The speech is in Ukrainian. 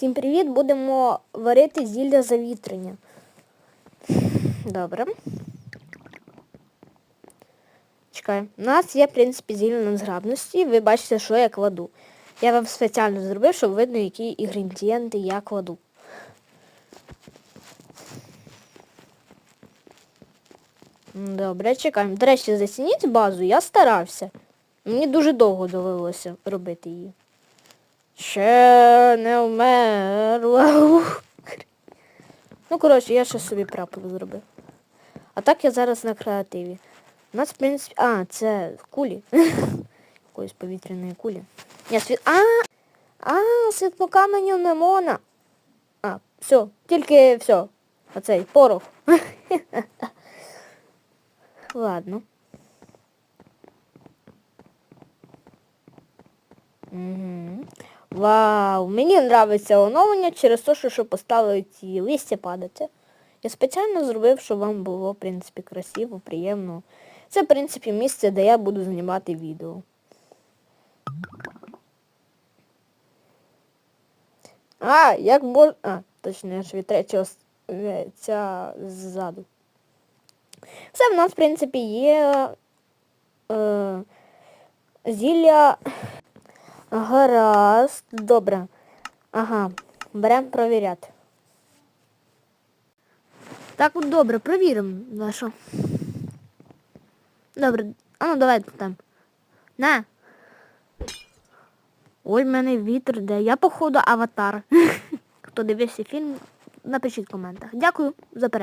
Всім привіт! Будемо варити зілля завітрення. Добре. Чекай. У нас є, в принципі, зілля незграбності. Ви бачите, що я кладу. Я вам спеціально зробив, щоб видно, які інгредієнти я кладу. Добре, чекаємо. До речі, зацініть базу, я старався. Мені дуже довго довелося робити її. Ще не вмерла. Ну, коротше, я ще собі прапор зробив. А так я зараз на креативі. У нас, в принципі... А, це кулі. Якоїсь повітряної кулі. Я світ... А! А, світ по каменю не можна. А, все, тільки все. Оцей порох. Ладно. Угу. Вау, мені подобається оновлення через те, що, поставили ці листя падати. Я спеціально зробив, щоб вам було, в принципі, красиво, приємно. Це, в принципі, місце, де я буду знімати відео. А, як можна... А, точніше, від третього ця ззаду. Все в нас, в принципі, є е, зілля. Гаразд. Добре. Ага. Беремо провіряти. Так от добре, провіримо нашу. Добре. А ну давай там. На. Ой, в мене вітер де. Я, походу, аватар. Хто дивився фільм, напишіть в коментах. Дякую за перегляд.